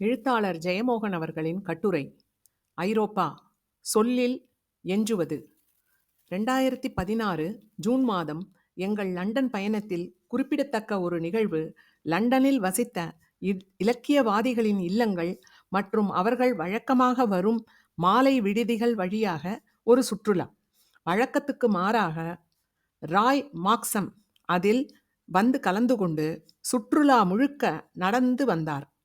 எழுத்தாளர் ஜெயமோகன் அவர்களின் கட்டுரை ஐரோப்பா சொல்லில் எஞ்சுவது. ரெண்டாயிரத்தி பதினாறு ஜூன் மாதம் எங்கள் லண்டன் பயணத்தில் குறிப்பிடத்தக்க ஒரு நிகழ்வு லண்டனில் வசித்த இ- இலக்கியவாதிகளின் இல்லங்கள் மற்றும் அவர்கள் வழக்கமாக வரும் மாலை விடுதிகள் வழியாக ஒரு சுற்றுலா. வழக்கத்துக்கு மாறாக ராய் மாக்சம் அதில் வந்து கலந்து கொண்டு சுற்றுலா முழுக்க நடந்து வந்தார்.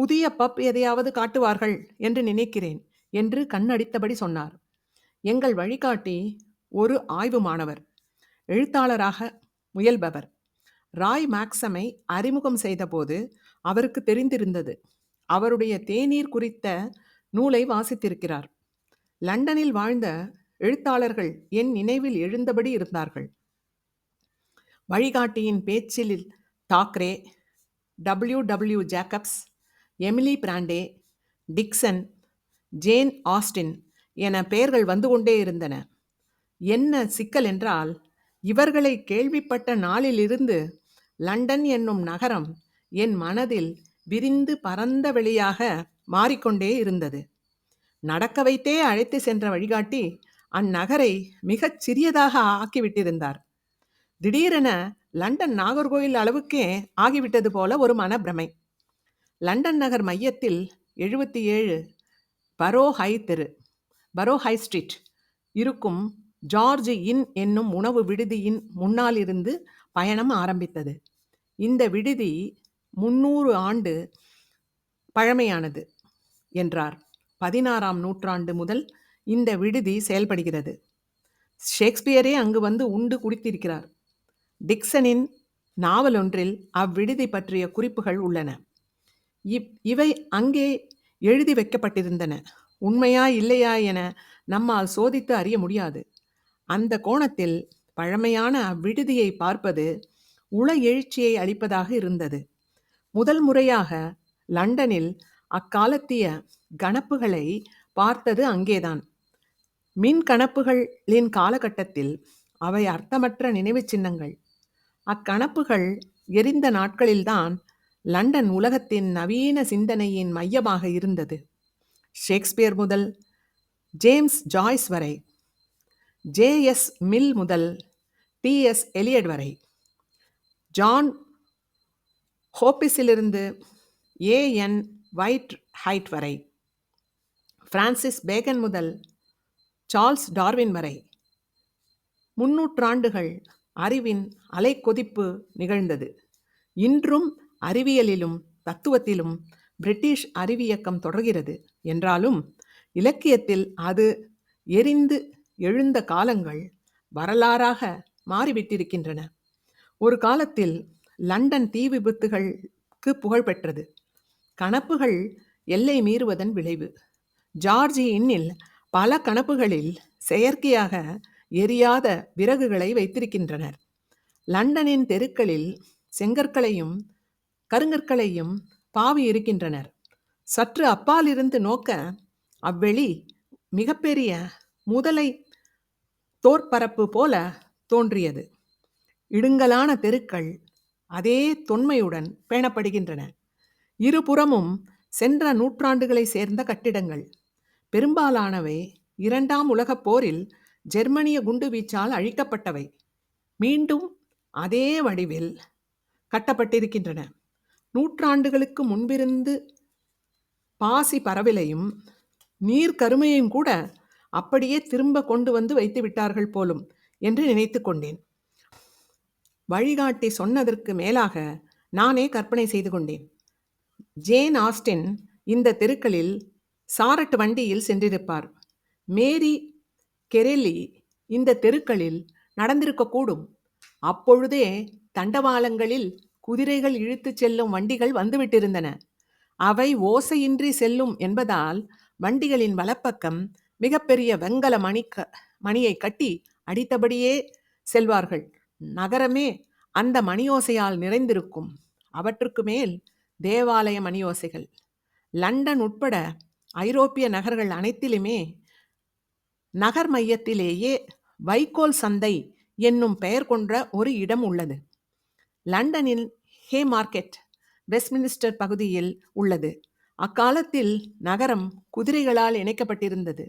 புதிய பப் எதையாவது காட்டுவார்கள் என்று நினைக்கிறேன் என்று கண்ணடித்தபடி சொன்னார். எங்கள் வழிகாட்டி ஒரு ஆய்வு மாணவர் எழுத்தாளராக முயல்பவர். ராய் மேக்ஸமை அறிமுகம் செய்தபோது அவருக்கு தெரிந்திருந்தது. அவருடைய தேநீர் குறித்த நூலை வாசித்திருக்கிறார். லண்டனில் வாழ்ந்த எழுத்தாளர்கள் என் நினைவில் எழுந்தபடி இருந்தார்கள். வழிகாட்டியின் பேச்சில் Thackeray W W Jacobs Emily Bronte Dickson Jane Austen என பெயர்கள் வந்து கொண்டே இருந்தன. என்ன சிக்கல் என்றால் இவர்களை கேள்விப்பட்ட நாளிலிருந்து லண்டன் என்னும் நகரம் என் மனதில் விரிந்து பரந்த வெளியாக மாறிக்கொண்டே இருந்தது. நடக்க வைத்தே அழைத்து சென்ற வழிகாட்டி அந்நகரை மிகச் சிறியதாக ஆக்கிவிட்டிருந்தார். திடீரென லண்டன் நாகர்கோயில் அளவுக்கே ஆகிவிட்டது போல ஒரு மனப்பிரமை. லண்டன் நகர் மையத்தில் எழுபத்தி ஏழு பரோஹை தெரு பரோஹை ஸ்ட்ரீட். இருக்கும் ஜார்ஜ் இன் என்னும் உணவு விடுதியின் முன்னால் இருந்து பயணம் ஆரம்பித்தது. இந்த விடுதி முன்னூறு ஆண்டு பழமையானது என்றார். பதினாறாம் நூற்றாண்டு முதல் இந்த விடுதி செயல்படுகிறது. ஷேக்ஸ்பியரே அங்கு வந்து உண்டு குடித்திருக்கிறார். டிக்சனின் நாவலொன்றில் அவ்விடுதி பற்றிய குறிப்புகள் உள்ளன. இவ் இவை அங்கே எழுதி வைக்கப்பட்டிருந்தன. உண்மையா இல்லையா என நம்மால் சோதித்து அறிய முடியாது. அந்த கோணத்தில் பழமையான அவ்விடுதியை பார்ப்பது உள எழுச்சியை அளிப்பதாக இருந்தது. முதல் முறையாக லண்டனில் அக்காலத்திய கணப்புகளை பார்த்தது அங்கேதான். மின் கணப்புகளின் காலகட்டத்தில் அவை அர்த்தமற்ற நினைவு சின்னங்கள். அக்கணப்புகள் எரிந்த நாட்களில்தான் லண்டன் உலகத்தின் நவீன சிந்தனையின் மையமாக இருந்தது. ஷேக்ஸ்பியர் முதல் ஜேம்ஸ் ஜாய்ஸ் வரை ஜேஎஸ் மில் முதல் டிஎஸ் எலியட் வரை ஜான் ஹோப்பிஸிலிருந்து ஏஎன் வைட் ஹைட் வரை பிரான்சிஸ் பேகன் முதல் சார்ல்ஸ் டார்வின் வரை. முன்னூற்றாண்டுகள் அறிவின் அலைக்கொதிப்பு நிகழ்ந்தது. இன்றும் அறிவியலிலும் தத்துவத்திலும் பிரிட்டிஷ் அறிவியக்கம் தொடர்கிறது. என்றாலும் இலக்கியத்தில் அது எரிந்து எழுந்த காலங்கள் வரலாறாக மாறிவிட்டிருக்கின்றன. ஒரு காலத்தில் லண்டன் தீ விபத்துகளுக்கு புகழ்பெற்றது கணப்புகள் எல்லை மீறுவதன் விளைவு. ஜார்ஜி இன்னில் பல கணப்புகளில் செயற்கையாக எரியாத விறகுகளை வைத்திருக்கின்றனர். லண்டனின் தெருக்களில் செங்கற்களையும் கருங்கற்களையும் பாவி இருக்கின்றனர். சற்று அப்பாலிருந்து நோக்க அவ்வெளி மிகப்பெரிய முதலை தோற்பரப்பு போல தோன்றியது. இடுங்கலான தெருக்கள் அதே தொன்மையுடன் பேணப்படுகின்றன. இருபுறமும் சென்ற நூற்றாண்டுகளை சேர்ந்த கட்டிடங்கள். பெரும்பாலானவை இரண்டாம் உலகப் போரில் ஜெர்மனிய குண்டுவீச்சால் அழிக்கப்பட்டவை. மீண்டும் அதே வடிவில் கட்டப்பட்டிருக்கின்றன. நூற்றாண்டுகளுக்கு முன்பிருந்து பாசி பரவிலையும் நீர் கருமையும் கூட அப்படியே திரும்ப கொண்டு வந்து வைத்து விட்டார்கள் போலும் என்று நினைத்து கொண்டேன். வழிகாட்டி சொன்னதற்கு மேலாக நானே கற்பனை செய்து கொண்டேன். ஜேன் ஆஸ்டின் இந்த தெருக்களில் சாரட் வண்டியில் சென்றிருப்பார். மேரி கெரெல்லி இந்த தெருக்களில் நடந்திருக்கக்கூடும். அப்பொழுதே தண்டவாளங்களில் குதிரைகள் இழுத்துச் செல்லும் வண்டிகள் வந்துவிட்டிருந்தன. அவை ஓசையின்றி செல்லும் என்பதால் வண்டிகளின் வலப்பக்கம் மிகப்பெரிய வெங்கல மணிக்க மணியை கட்டி அடித்தபடியே செல்வார்கள். நகரமே அந்த மணியோசையால் நிறைந்திருக்கும். அவற்றுக்கு மேல் தேவாலய மணியோசைகள். லண்டன் உட்பட ஐரோப்பிய நகர்கள் அனைத்திலுமே நகர் மையத்திலேயே வைக்கோல் சந்தை என்னும் பெயர் கொண்ட ஒரு இடம் உள்ளது. லண்டனில் ஹே மார்க்கெட் வெஸ்ட்மினிஸ்டர் பகுதியில் உள்ளது. அக்காலத்தில் நகரம் குதிரைகளால் இணைக்கப்பட்டிருந்தது.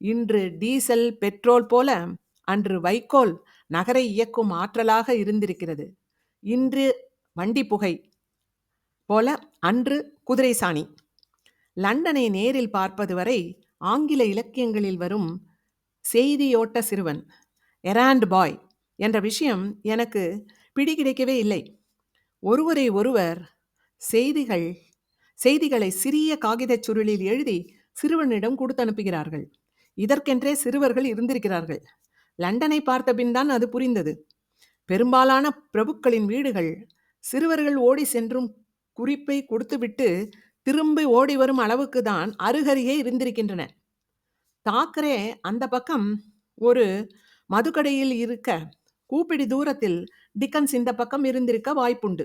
இன்று டீசல் பெட்ரோல் போல அன்று வைக்கோல் நகரை இயக்கும் ஆற்றலாக இருந்திருக்கிறது. இன்று வண்டி புகை போல அன்று குதிரை சாணி. லண்டனை நேரில் பார்ப்பது வரை ஆங்கில இலக்கியங்களில் வரும் செய்தியோட்ட சிறுவன் எராண்ட் பாய் என்ற விஷயம் எனக்கு பிடி கிடைக்கவே இல்லை. ஒருவரை ஒருவர் செய்திகள் செய்திகளை சிறிய காகிதச் சுருளில் எழுதி சிறுவனிடம் கொடுத்து அனுப்புகிறார்கள். இதற்கென்றே சிறுவர்கள் இருந்திருக்கிறார்கள். லண்டனை பார்த்தபின் தான் அது புரிந்தது. பெரும்பாலான பிரபுக்களின் வீடுகள் சிறுவர்கள் ஓடி சென்றும் குறிப்பை கொடுத்துவிட்டு திரும்பி ஓடி வரும் அளவுக்கு தான் அருகருகே இருந்திருக்கின்றன. தாக்கரே அந்த பக்கம் ஒரு மதுக்கடையில் இருக்க கூப்பிடி தூரத்தில் டிக்கன்ஸ் இந்த பக்கம் இருந்திருக்க வாய்ப்புண்டு.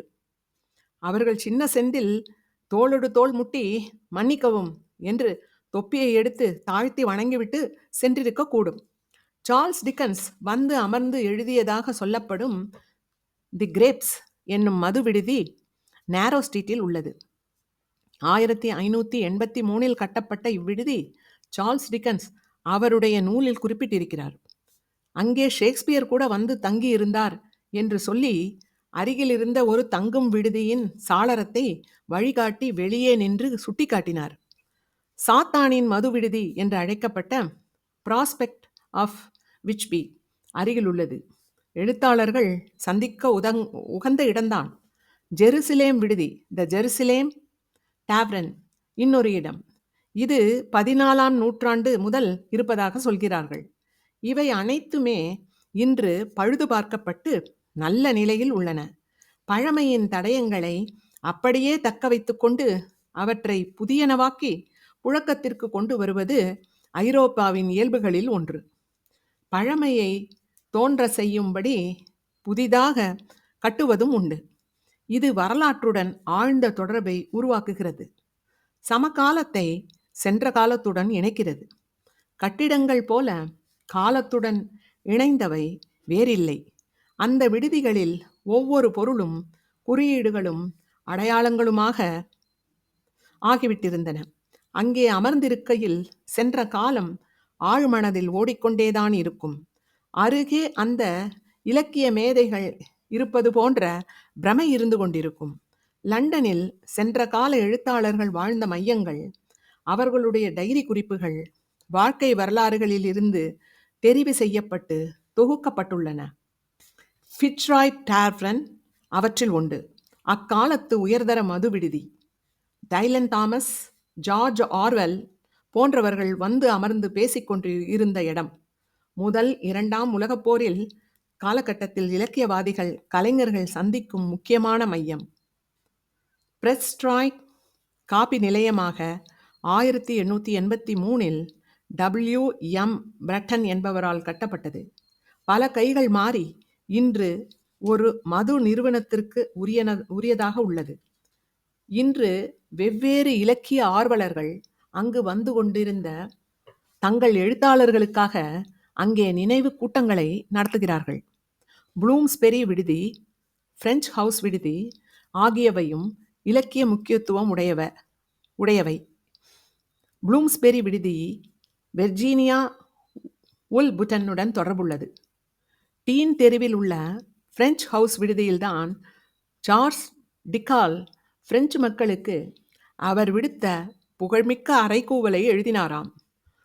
அவர்கள் சின்ன செந்தில் தோளொடு தோள் முட்டி மன்னிக்கவும் என்று தொப்பியை எடுத்து தாழ்த்தி வணங்கிவிட்டு சென்றிருக்க கூடும். சார்ல்ஸ் டிக்கன்ஸ் வந்து அமர்ந்து எழுதியதாக சொல்லப்படும் தி கிரேப்ஸ் என்னும் மது விடுதி நேரோ ஸ்ட்ரீட்டில் உள்ளது. ஆயிரத்தி ஐநூற்றி எண்பத்தி மூணில் கட்டப்பட்ட இவ்விடுதி சார்ல்ஸ் டிக்கன்ஸ் அவருடைய நூலில் குறிப்பிட்டிருக்கிறார். அங்கே ஷேக்ஸ்பியர் கூட வந்து தங்கி இருந்தார் என்று சொல்லி அருகிலிருந்த ஒரு தங்கும் விடுதியின் சாளரத்தை வழிகாட்டி வெளியே நின்று சுட்டிக்காட்டினார். சாத்தானின் மது விடுதி என்று அழைக்கப்பட்ட ப்ராஸ்பெக்ட் ஆஃப் விச்பி அருகில் உள்ளது எழுத்தாளர்கள் சந்திக்க உதங் உகந்த இடம்தான். ஜெருசலேம் விடுதி த ஜெருசலேம் டேவ்ரன் இன்னொரு இடம். இது பதினாலாம் நூற்றாண்டு முதல் இருப்பதாக சொல்கிறார்கள். இவை அனைத்துமே இன்று பழுது பார்க்கப்பட்டு நல்ல நிலையில் உள்ளன. பழமையின் தடயங்களை அப்படியே தக்க வைத்துக்கொண்டு அவற்றை புதியனவாக்கி புழக்கத்திற்கு கொண்டு வருவது ஐரோப்பாவின் இயல்புகளில் ஒன்று. பழமையை தோன்ற செய்யும்படி புதிதாக கட்டுவதும் உண்டு. இது வரலாற்றுடன் ஆழ்ந்த தொடர்பை உருவாக்குகிறது. சமகாலத்தை சென்ற காலத்துடன் இணைக்கிறது. கட்டிடங்கள் போல காலத்துடன் இணைந்தவை வேறில்லை. அந்த விடுதிகளில் ஒவ்வொரு பொருளும் குறியீடுகளும் அடையாளங்களுமாக ஆகிவிட்டிருந்தன. அங்கே அமர்ந்திருக்கையில் சென்ற காலம் ஆழ்மனதில் ஓடிக்கொண்டேதான் இருக்கும். அருகே அந்த இலக்கிய மேதைகள் இருப்பது போன்ற பிரமை இருந்து கொண்டிருக்கும். லண்டனில் சென்ற கால எழுத்தாளர்கள் வாழ்ந்த மையங்கள் அவர்களுடைய டைரி குறிப்புகள் வாழ்க்கை வரலாறுகளில் இருந்து தெரிவு செய்யப்பட்டு தொகுக்கப்பட்டுள்ளன. ஃபிட்ராய் டார்ஃப்ரன் அவற்றில் உண்டு அக்காலத்து உயர்தர மது விடுதி. டைலன் தாமஸ் ஜார்ஜ் ஆர்வெல் போன்றவர்கள் வந்து அமர்ந்து பேசிக்கொண்டு இருந்த இடம். முதல் இரண்டாம் உலகப் போரில் காலகட்டத்தில் இலக்கியவாதிகள் கலைஞர்கள் சந்திக்கும் முக்கியமான மையம். பிரெஸ்ட்ராய் காப்பி நிலையமாக ஆயிரத்தி எண்ணூற்றி எண்பத்தி மூணில் டபிள்யூ எம் பிரட்டன் என்பவரால் கட்டப்பட்டது. பல கைகள் மாறி இன்று ஒரு மது நிறுவனத்திற்கு உரியன உரியதாக உள்ளது. இன்று வெவ்வேறு இலக்கிய ஆர்வலர்கள் அங்கு வந்து கொண்டிருந்த தங்கள் எழுத்தாளர்களுக்காக அங்கே நினைவு கூட்டங்களை நடத்துகிறார்கள். ப்ளூம்ஸ்பெரி விடுதி பிரெஞ்ச் ஹவுஸ் விடுதி ஆகியவையும் இலக்கிய முக்கியத்துவம் உடையவ உடையவை. ப்ளூம்ஸ்பெரி விடுதி வெர்ஜீனியா உல் புட்டனுடன் தொடர்புள்ளது. டீன் தெருவில் உள்ள பிரெஞ்சு ஹவுஸ் விடுதியில்தான் சார்ஸ் டிகால் பிரெஞ்சு மக்களுக்கு அவர் விடுத்த புகழ்மிக்க அறைகூவலை எழுதினாராம்.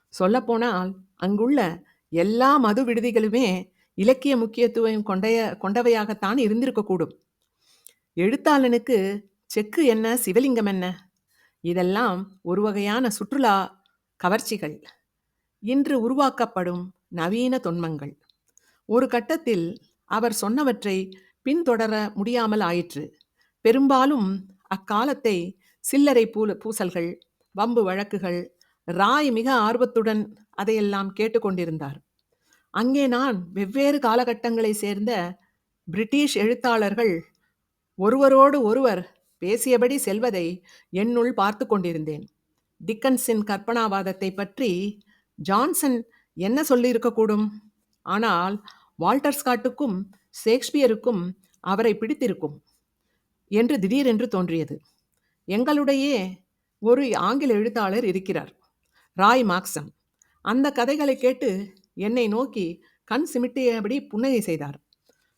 சொல்லப்போனால் அங்குள்ள எல்லா மது விடுதிகளுமே இலக்கிய முக்கியத்துவம் கொண்டைய கொண்டவையாகத்தான் இருந்திருக்கக்கூடும். எழுத்தாளனுக்கு செக்கு என்ன சிவலிங்கம் என்ன? இதெல்லாம் ஒரு வகையான சுற்றுலா கவர்ச்சிகள். இன்று உருவாக்கப்படும் நவீன தொன்மங்கள். ஒரு கட்டத்தில் அவர் சொன்னவற்றை பின்தொடர முடியாமல் ஆயிற்று. பெரும்பாலும் அக்காலத்தை சில்லறை பூல பூசல்கள் வம்பு வழக்குகள் ராய் மிக ஆர்வத்துடன் அதையெல்லாம் கேட்டுக்கொண்டிருந்தார் அங்கே நான் வெவ்வேறு காலகட்டங்களை சேர்ந்த பிரிட்டிஷ் எழுத்தாளர்கள் ஒருவரோடு ஒருவர் பேசியபடி செல்வதை என்னுள் பார்த்து கொண்டிருந்தேன். டிக்கன்ஸின் கற்பனாவாதத்தை பற்றி ஜான்சன் என்ன சொல்லியிருக்கக்கூடும் ஆனால் வால்டர் ஸ்காட்டுக்கும் ஷேக்ஸ்பியருக்கும் அவரை பிடித்திருக்கும் என்று திடீரென்று தோன்றியது. எங்களுடைய ஒரு ஆங்கில எழுத்தாளர் இருக்கிறார் ராய் மார்க்சன். அந்த கதைகளை கேட்டு என்னை நோக்கி கண் சிமிட்டியபடி புன்னகை செய்தார்.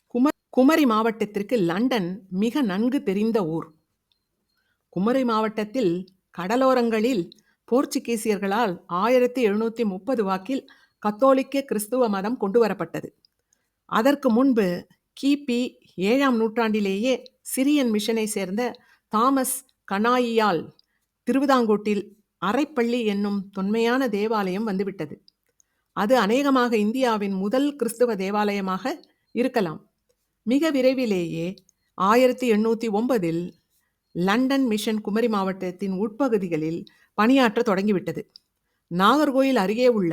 கும குமரி மாவட்டத்திற்கு லண்டன் மிக நன்கு தெரிந்த ஊர். குமரி மாவட்டத்தில் கடலோரங்களில் போர்ச்சுகீசியர்களால் ஆயிரத்தி எழுநூற்றி முப்பது வாக்கில் கத்தோலிக்க கிறிஸ்துவ மதம் கொண்டு வரப்பட்டது அதற்கு முன்பு கிபி ஏழாம் நூற்றாண்டிலேயே சிரியன் மிஷனை சேர்ந்த தாமஸ் கனாயியால் திருவிதாங்கோட்டில் அரைப்பள்ளி என்னும் தொன்மையான தேவாலயம் வந்துவிட்டது. அது அநேகமாக இந்தியாவின் முதல் கிறிஸ்துவ தேவாலயமாக இருக்கலாம். மிக விரைவிலேயே ஆயிரத்தி எண்ணூற்றி ஒன்பதில் லண்டன் மிஷன் குமரி மாவட்டத்தின் உட்பகுதிகளில் பணியாற்ற தொடங்கிவிட்டது. நாகர்கோயில் அருகே உள்ள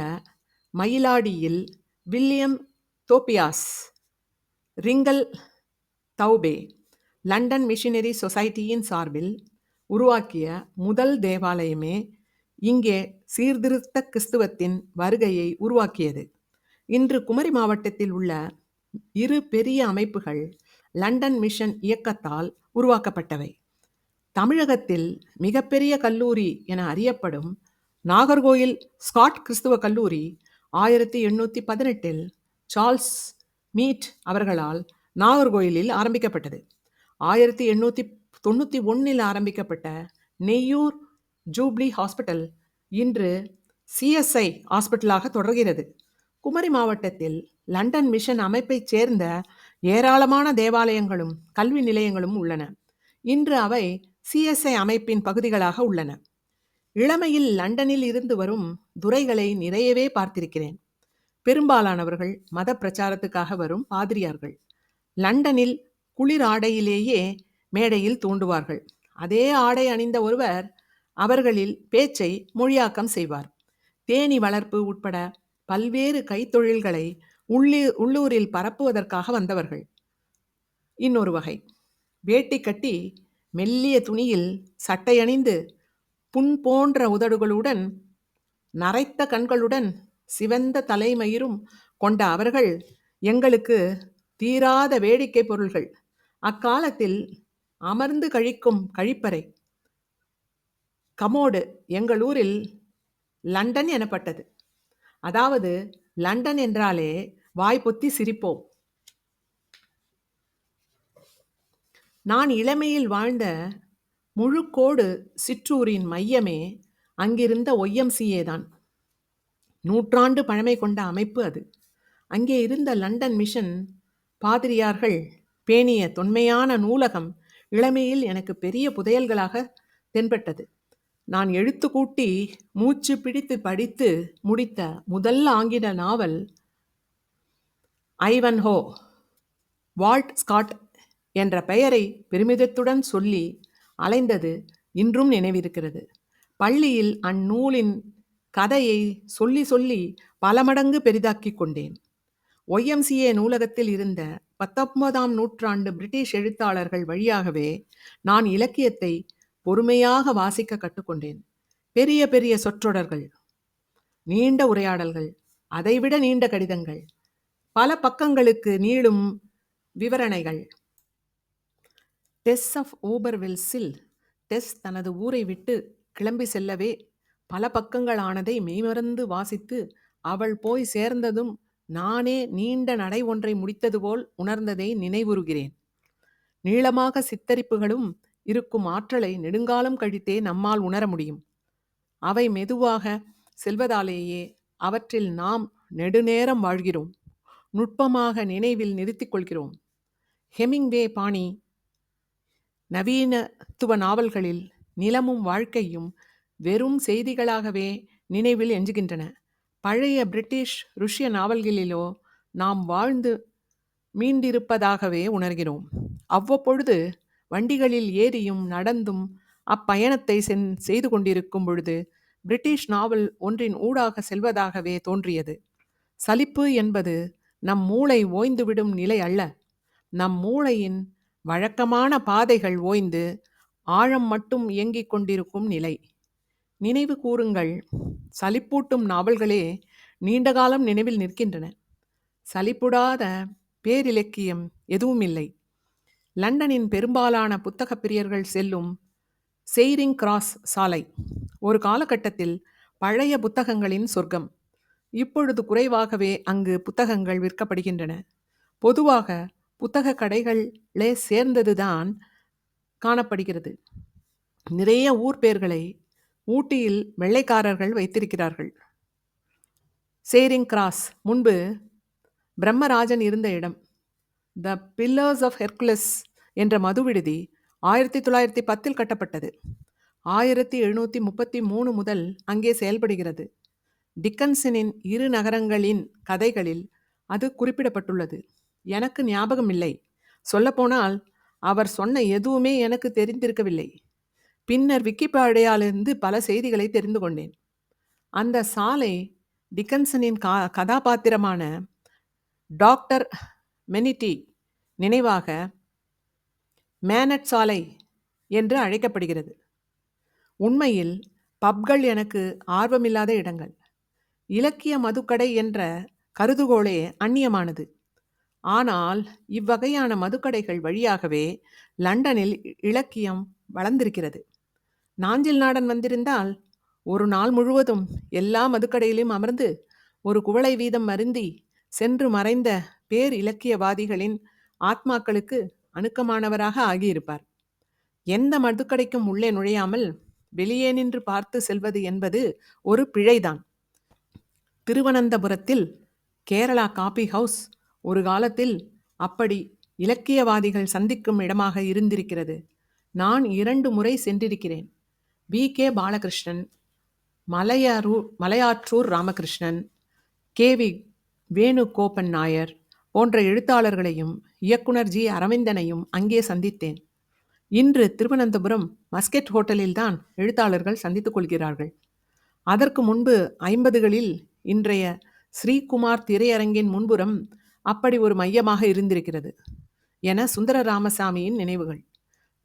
மயிலாடியில் William Tobias Ringeltaube London missionary சொசைட்டியின் சார்பில் உருவாக்கிய முதல் தேவாலயமே இங்கே சீர்திருத்த கிறிஸ்துவத்தின் வருகையை உருவாக்கியது. இன்று குமரி மாவட்டத்தில் உள்ள இரு பெரிய அமைப்புகள் லண்டன் மிஷன் இயக்கத்தால் உருவாக்கப்பட்டவை. தமிழகத்தில் மிகப்பெரிய கல்லூரி என அறியப்படும் நாகர்கோயில் ஸ்காட் கிறிஸ்துவ கல்லூரி ஆயிரத்தி எண்ணூற்றி பதினெட்டில் சார்ல்ஸ் மீட் அவர்களால் நாகர்கோயிலில் ஆரம்பிக்கப்பட்டது. ஆயிரத்தி எண்ணூற்றி தொண்ணூற்றி ஒன்றில் ஆரம்பிக்கப்பட்ட நெய்யூர் ஜூப்ளி ஹாஸ்பிட்டல் இன்று சிஎஸ்ஐ ஹாஸ்பிட்டலாக தொடர்கிறது. குமரி மாவட்டத்தில் லண்டன் மிஷன் அமைப்பைச் சேர்ந்த ஏராளமான தேவாலயங்களும் கல்வி நிலையங்களும் உள்ளன. இன்று அவை சிஎஸ்ஐ அமைப்பின் பகுதிகளாக உள்ளன. இளமையில் லண்டனில் இருந்து வரும் துறைகளை நிறையவே பார்த்திருக்கிறேன். பெரும்பாலானவர்கள் மத பிரச்சாரத்துக்காக வரும் பாதிரியார்கள். லண்டனில் குளிர் ஆடையிலேயே மேடையில் தூண்டுவார்கள். அதே ஆடை அணிந்த ஒருவர் அவர்களில் பேச்சை மொழியாக்கம் செய்வார். தேனி வளர்ப்பு உட்பட பல்வேறு கைத்தொழில்களை உள்ளி உள்ளூரில் பரப்புவதற்காக வந்தவர்கள். இன்னொரு வகை. வேட்டி கட்டி மெல்லிய துணியில் சட்டையணிந்து புண் போன்ற உதடுகளுடன் நரைத்த கண்களுடன் சிவந்த தலைமயிரும் கொண்ட அவர்கள் எங்களுக்கு தீராத வேடிக்கை பொருள்கள். அக்காலத்தில் அமர்ந்து கழிக்கும் கழிப்பறை. கமோடு எங்கள் ஊரில் லண்டன் எனப்பட்டது. அதாவது லண்டன் என்றாலே வாய்ப்பொத்தி சிரிப்போம். நான் இளமையில் வாழ்ந்த முழுக்கோடு சிற்றூரின் மையமே அங்கிருந்த ஒய்எம்சிஏ தான். நூற்றாண்டு பழமை கொண்ட அமைப்பு அது. அங்கே இருந்த லண்டன் மிஷன் பாதிரியார்கள் பேணிய தொன்மையான நூலகம் இளமையில் எனக்கு பெரிய புதையல்களாக தென்பட்டது. நான் எழுத்து கூட்டி மூச்சு பிடித்து படித்து முடித்த முதல் ஆங்கில நாவல் ஐவன் ஹோ வால்ட் ஸ்காட் என்ற பெயரை பெருமிதத்துடன் சொல்லி அலைந்தது இன்றும் நினைவிருக்கிறது. பள்ளியில் அந்நூலின் கதையை சொல்லி சொல்லி பல மடங்கு பெரிதாக்கி கொண்டேன். ஒய்எம்சிஏ நூலகத்தில் இருந்த பத்தொன்பதாம் நூற்றாண்டு பிரிட்டிஷ் எழுத்தாளர்கள் வழியாகவே நான் இலக்கியத்தை பொறுமையாக வாசிக்க கற்றுக்கொண்டேன். பெரிய பெரிய சொற்றொடர்கள் நீண்ட உரையாடல்கள் அதைவிட நீண்ட கடிதங்கள் பல பக்கங்களுக்கு நீளும் விவரணைகள். டெஸ் ஆஃப் ஓபர்வெல்ஸில் டெஸ் தனது ஊரை விட்டு கிளம்பி செல்லவே பல பக்கங்களானதை மெய்மறந்து வாசித்து அவள் போய் சேர்ந்ததும் நானே நீண்ட நடை ஒன்றை முடித்தது போல் உணர்ந்ததை நினைவுறுகிறேன். நீளமாக சித்தரிப்புகளும் இருக்கும் ஆற்றலை நெடுங்காலம் கழித்தே நம்மால் உணர முடியும். அவை மெதுவாக செல்வதாலேயே அவற்றில் நாம் நெடுநேரம் வாழ்கிறோம். நுட்பமாக நினைவில் நிறுத்திக் கொள்கிறோம். ஹெமிங்வே பாணி நவீனத்துவ நாவல்களில் நிலமும் வாழ்க்கையும் வெறும் செய்திகளாகவே நினைவில் எஞ்சுகின்றன. பழைய பிரிட்டிஷ் ருஷ்ய நாவல்களிலோ நாம் வாழ்ந்து மீண்டிருப்பதாகவே உணர்கிறோம். அவ்வப்பொழுது வண்டிகளில் ஏறியும் நடந்தும் அப்பயணத்தை சென் செய்து கொண்டிருக்கும் பொழுது பிரிட்டிஷ் நாவல் ஒன்றின் ஊடாக செல்வதாகவே தோன்றியது. சலிப்பு என்பது நம் மூளை ஓய்ந்துவிடும் நிலை அல்ல. நம் மூளையின் வழக்கமான பாதைகள் ஓய்ந்து ஆழம் மட்டும் இயங்கிக் கொண்டிருக்கும் நிலை. நினைவு கூறுங்கள். சலிப்பூட்டும் நாவல்களே நீண்ட காலம் நினைவில் நிற்கின்றன. சலிப்புடாத பேரிலக்கியம் எதுவும் இல்லை லண்டனின் பெரும்பாலான புத்தகப் பிரியர்கள் செல்லும் செய்ரிங் கிராஸ் சாலை ஒரு காலகட்டத்தில் பழைய புத்தகங்களின் சொர்க்கம். இப்பொழுது குறைவாகவே அங்கு புத்தகங்கள் விற்கப்படுகின்றன. பொதுவாக புத்தக கடைகளே சேர்ந்ததுதான் காணப்படுகிறது. நிறைய ஊர் பெயர்களை ஊட்டியில் வெள்ளைக்காரர்கள் வைத்திருக்கிறார்கள். சேரிங் கிராஸ் முன்பு பிரம்மராஜன் இருந்த இடம். த பில்லர்ஸ் ஆஃப் ஹெர்குலஸ் என்ற மது விடுதி ஆயிரத்தி தொள்ளாயிரத்தி பத்தில் கட்டப்பட்டது. ஆயிரத்தி எழுநூற்றி முப்பத்தி மூணு முதல் அங்கே செயல்படுகிறது. டிக்கன்சனின் இரு நகரங்களின் கதைகளில் அது குறிப்பிடப்பட்டுள்ளது. எனக்கு ஞாபகம் இல்லை சொல்லப்போனால் அவர் சொன்ன எதுவுமே எனக்கு தெரிந்திருக்கவில்லை. பின்னர் விக்கிபீடியாவிலிருந்து பல செய்திகளை தெரிந்து கொண்டேன். அந்த சாலை டிக்கன்சனின் கா கதாபாத்திரமான டாக்டர் மெனிட்டி நினைவாக மேனட் சாலை என்று அழைக்கப்படுகிறது. உண்மையில் பப்கள் எனக்கு ஆர்வமில்லாத இடங்கள். இலக்கிய மதுக்கடை என்ற கருதுகோளே அந்நியமானது. ஆனால் இவ்வகையான மதுக்கடைகள் வழியாகவே லண்டனில் இலக்கியம் வளர்ந்திருக்கிறது. நாஞ்சில் நாடன் வந்திருந்தால் ஒரு நாள் முழுவதும் எல்லா மதுக்கடையிலும் அமர்ந்து ஒரு குவளை வீதம் மருந்தி சென்று மறைந்த பேர் இலக்கியவாதிகளின் ஆத்மாக்களுக்கு அணுக்கமானவராக ஆகியிருப்பார். எந்த மதுக்கடைக்கும் உள்ளே நுழையாமல் வெளியே நின்று பார்த்து செல்வது என்பது ஒரு பிழைதான். திருவனந்தபுரத்தில் கேரளா காபி ஹவுஸ் ஒரு காலத்தில் அப்படி இலக்கியவாதிகள் சந்திக்கும் இடமாக இருந்திருக்கிறது. நான் இரண்டு முறை சென்றிருக்கிறேன். P K Balakrishnan Malayattoor Malayattoor Ramakrishnan K V Venugopan Nair போன்ற எழுத்தாளர்களையும் இயக்குனர் ஜி அரவிந்தனையும் அங்கே சந்தித்தேன். இன்று திருவனந்தபுரம் மஸ்கெட் ஹோட்டலில்தான் எழுத்தாளர்கள் சந்தித்துக் கொள்கிறார்கள். அதற்கு முன்பு ஐம்பதுகளில் இன்றைய ஸ்ரீகுமார் திரையரங்கின் முன்புறம் அப்படி ஒரு மையமாக இருந்திருக்கிறது என சுந்தர ராமசாமியின் நினைவுகள்.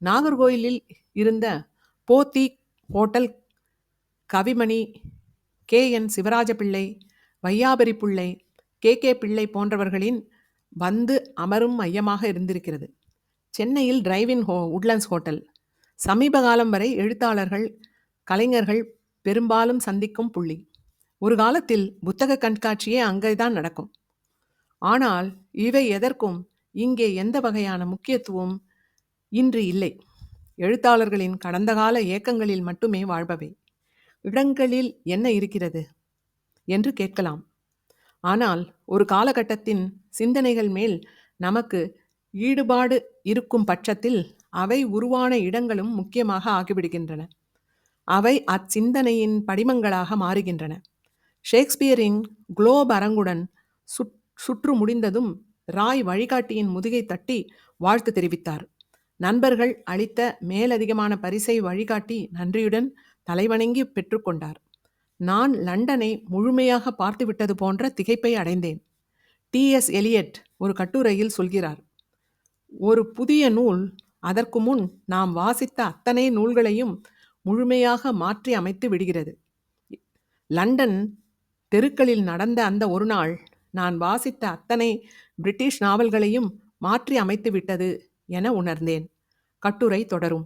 நாகர்கோயிலில் இருந்த Pothy hotel Kavimani K. N. Sivaraja Pillai Vaiyapuri பிள்ளை கே. கே. பிள்ளை போன்றவர்களின் வந்து அமரும் மையமாக இருந்திருக்கிறது. சென்னையில் டிரைவின் ஹோ உட்லண்ட்ஸ் ஹோட்டல் சமீப காலம் வரை எழுத்தாளர்கள் கலைஞர்கள் பெரும்பாலும் சந்திக்கும் புள்ளி. ஒரு காலத்தில் புத்தக கண்காட்சியே அங்கே தான் நடக்கும். ஆனால் இவை எதற்கும் இங்கே எந்த வகையான முக்கியத்துவம் இன்று இல்லை. எழுத்தாளர்களின் கடந்த கால இயக்கங்களில் மட்டுமே வாழ்பவை. இடங்களில் என்ன இருக்கிறது? என்று கேட்கலாம். ஆனால் ஒரு காலகட்டத்தின் சிந்தனைகள் மேல் நமக்கு ஈடுபாடு இருக்கும் பட்சத்தில் அவை உருவான இடங்களும் முக்கியமாக ஆகிவிடுகின்றன. அவை அச்சிந்தனையின் படிமங்களாக மாறுகின்றன. ஷேக்ஸ்பியரின் குளோப் அரங்குடன் சுட் சுற்று முடிந்ததும் ராய் வழிகாட்டியின் முதுகை தட்டி வாழ்த்து தெரிவித்தார். நண்பர்கள் அளித்த மேலதிகமான பரிசை வழிகாட்டி நன்றியுடன் தலைவணங்கி பெற்றுக்கொண்டார் நான் லண்டனை முழுமையாக பார்த்துவிட்டது போன்ற திகைப்பை அடைந்தேன். டி. எஸ். எலியட் ஒரு கட்டுரையில் சொல்கிறார் ஒரு புதிய நூல் அதற்கு முன் நாம் வாசித்த அத்தனை நூல்களையும் முழுமையாக மாற்றி அமைத்து விடுகிறது. லண்டன் தெருக்களில் நடந்த அந்த ஒரு நாள் நான் வாசித்த அத்தனை பிரிட்டிஷ் நாவல்களையும் மாற்றி அமைத்து விட்டது என உணர்ந்தேன். கட்டுரை தொடரும்.